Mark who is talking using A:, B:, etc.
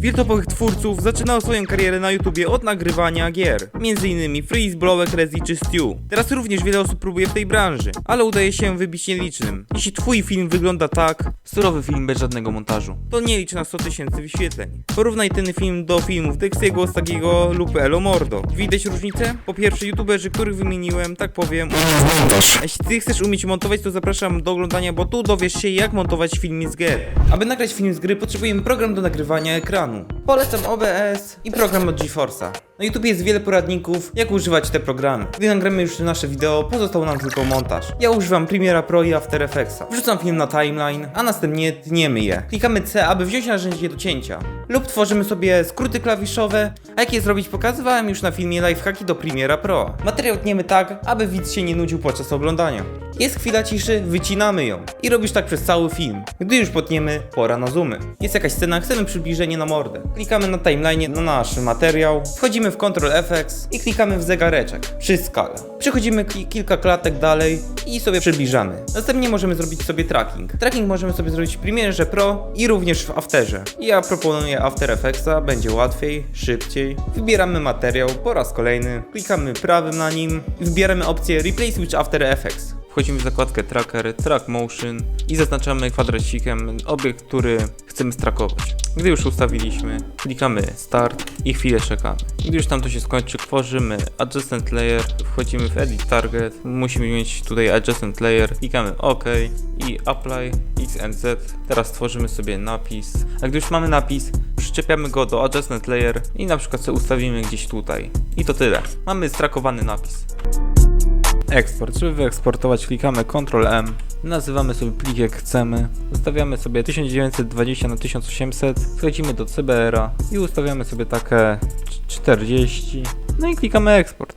A: Wielu topowych twórców zaczynało swoją karierę na YouTubie od nagrywania gier, m.in. Freeze, Blowek, Rezi czy Stew. Teraz również wiele osób próbuje w tej branży, ale udaje się wybić nielicznym. Jeśli twój film wygląda tak, surowy film bez żadnego montażu, to nie licz na 100 tysięcy wyświetleń. Porównaj ten film do filmów Dexiego, Stagiego lub Elo Mordo. Widać różnicę? Po pierwsze, youtuberzy, których wymieniłem, tak powiem,
B: Montaż.
A: jeśli ty chcesz umieć montować, to zapraszam do oglądania, bo tu dowiesz się jak montować film z gier. Aby nagrać film z gry, potrzebujemy program do nagrywania ekranu. Polecam OBS i program od GeForce'a. Na YouTube jest wiele poradników, jak używać te programy. Gdy nagramy już nasze wideo, pozostał nam tylko montaż. Ja używam Premiera Pro i After Effectsa. Wrzucam film na timeline, a następnie tniemy je. Klikamy C, aby wziąć narzędzie do cięcia. Lub tworzymy sobie skróty klawiszowe, a jak je zrobić pokazywałem już na filmie Lifehacki do Premiera Pro. Materiał tniemy tak, aby widz się nie nudził podczas oglądania. Jest chwila ciszy, wycinamy ją. I robisz tak przez cały film. Gdy już potniemy, pora na zoomy. Jest jakaś scena, chcemy przybliżenie na mordę. Klikamy na timeline na nasz materiał, wchodzimy w Ctrl FX i klikamy w zegareczek przy skale. Przechodzimy ki- kilka klatek dalej i sobie przybliżamy. Następnie możemy zrobić sobie tracking. Tracking możemy sobie zrobić w Premierze Pro i również w Afterze. Ja proponuję After Effectsa, będzie łatwiej, szybciej. Wybieramy materiał po raz kolejny, klikamy prawym na nim i wybieramy opcję Replace with After Effects. Wchodzimy w zakładkę Tracker, Track Motion i zaznaczamy kwadracikiem obiekt, który chcemy strakować. Gdy już ustawiliśmy, klikamy Start i chwilę czekamy. Gdy już tam to się skończy, tworzymy Adjustment Layer, wchodzimy w Edit Target, musimy mieć tutaj Adjustment Layer, klikamy OK i Apply X and Z. Teraz tworzymy sobie napis, a gdy już mamy napis, przyczepiamy go do Adjustment Layer i na przykład sobie ustawimy gdzieś tutaj. I to tyle. Mamy strakowany napis. Eksport. Żeby wyeksportować klikamy Ctrl M, nazywamy sobie plik jak chcemy, ustawiamy sobie 1920 na 1800, wchodzimy do CBR-a i ustawiamy sobie takie cz- 40, no i klikamy eksport.